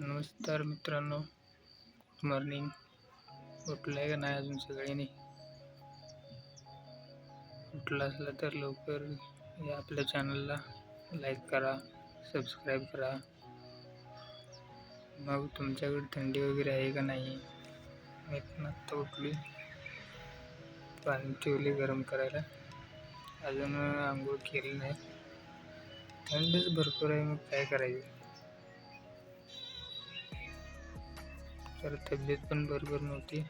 नमस्कार मित्रांनो. Good morning. उठलं आहे का नाही अजून सगळ्यांनी? उठला असला तर लवकर या आपल्या चॅनलला लाईक करा सबस्क्राईब करा. मग तुमच्याकडे थंडी वगैरे आहे का नाही? मी पण आत्ता उठली पाणी ठेवले गरम करायला. अजून आंघोळ केली नाही. थंडच भरपूर आहे मग काय करायचं? तर तब्येत पण बरोबर नव्हती.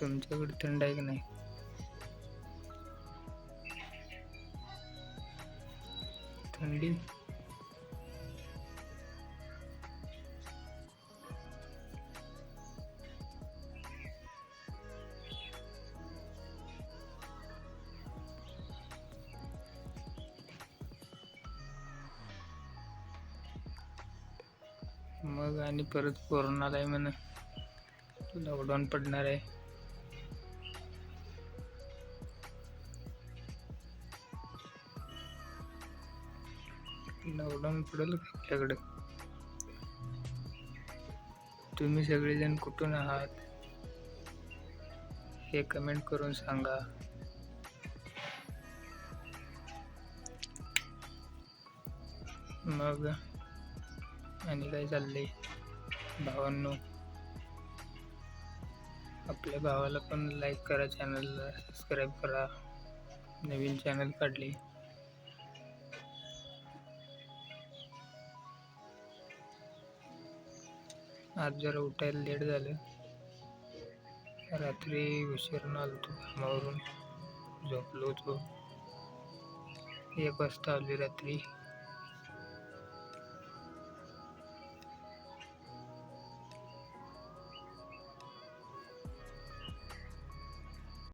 तुमच्याकडे थंड आहे की नाही? थंडी? मग आणि परत कोरोनाला आहे म्हण. लॉकडाऊन पडणार आहे. लॉकडाऊन पडेल का आपल्याकडे? तुम्ही सगळेजण कुठून आहात? हे कमेंट करून सांगा. मग आणि काय चाललंय? भावांनो. आपल्या भावाला पण लाईक करा चॅनलला सबस्क्राईब करा. नवीन चॅनल काढले. आज जरा उठायला लेट झालं. रात्री उशीरनं आलो होतो कामावरून. झोपलो होतो. एक वाजता आली रात्री.